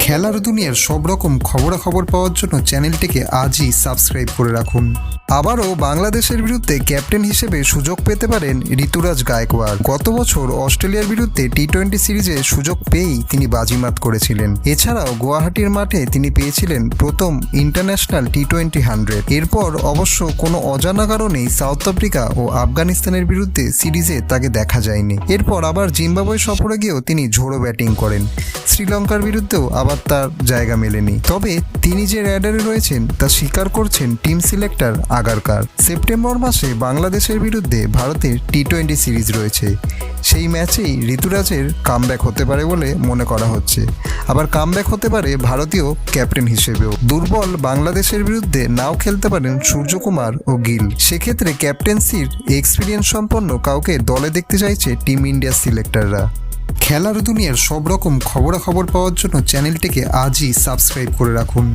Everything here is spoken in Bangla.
খেলার দুনিয়ার সব রকম খবরাখবর পাওয়ার জন্য চ্যানেলটিকে আজই সাবস্ক্রাইব করে রাখুন। আবারও বাংলাদেশের বিরুদ্ধে ক্যাপ্টেন হিসেবে সুযোগ পেতে পারেন ঋতুরাজ গায়কোয়াড়। গত বছর অস্ট্রেলিয়ার বিরুদ্ধে টি টোয়েন্টি সিরিজে সুযোগ পেয়েই তিনি বাজিমাত করেছিলেন। এছাড়াও গুয়াহাটির মাঠে তিনি পেয়েছিলেন প্রথম ইন্টারন্যাশনাল টি টোয়েন্টি হান্ড্রেড এরপর অবশ্য কোনো অজানা কারণেই সাউথ আফ্রিকা ও আফগানিস্তানের বিরুদ্ধে সিরিজে তাকে দেখা যায়নি। এরপর আবার জিম্বাবুয়ে সফরে গিয়েও তিনি ঝোড়ো ব্যাটিং করেন। শ্রীলঙ্কার বিরুদ্ধেও আবার তার জায়গা মেলেনি। তবে তিনি যে র্যাডারে রয়েছেন, তা স্বীকার করছেন টিম সিলেক্টর আগারকার সেপ্টেম্বর মাসে বাংলাদেশের বিরুদ্ধে ভারতের টি টোয়েন্টি সিরিজ রয়েছে। সেই ম্যাচেই ঋতুরাজের কামব্যাক হতে পারে বলে মনে করা হচ্ছে। আবার কামব্যাক হতে পারে ভারতীয় ক্যাপ্টেন হিসেবেও। দুর্বল বাংলাদেশের বিরুদ্ধে নাও খেলতে পারেন সূর্যকুমার ও গিল। সেক্ষেত্রে ক্যাপ্টেন্সির এক্সপিরিয়েন্স সম্পন্ন কাউকে দলে দেখতে চাইছে টিম ইন্ডিয়ার সিলেক্টররা। খেলার দুনিয়ার সব রকম খবরাখবর পাওয়ার জন্য চ্যানেলটিকে আজই সাবস্ক্রাইব করে রাখুন।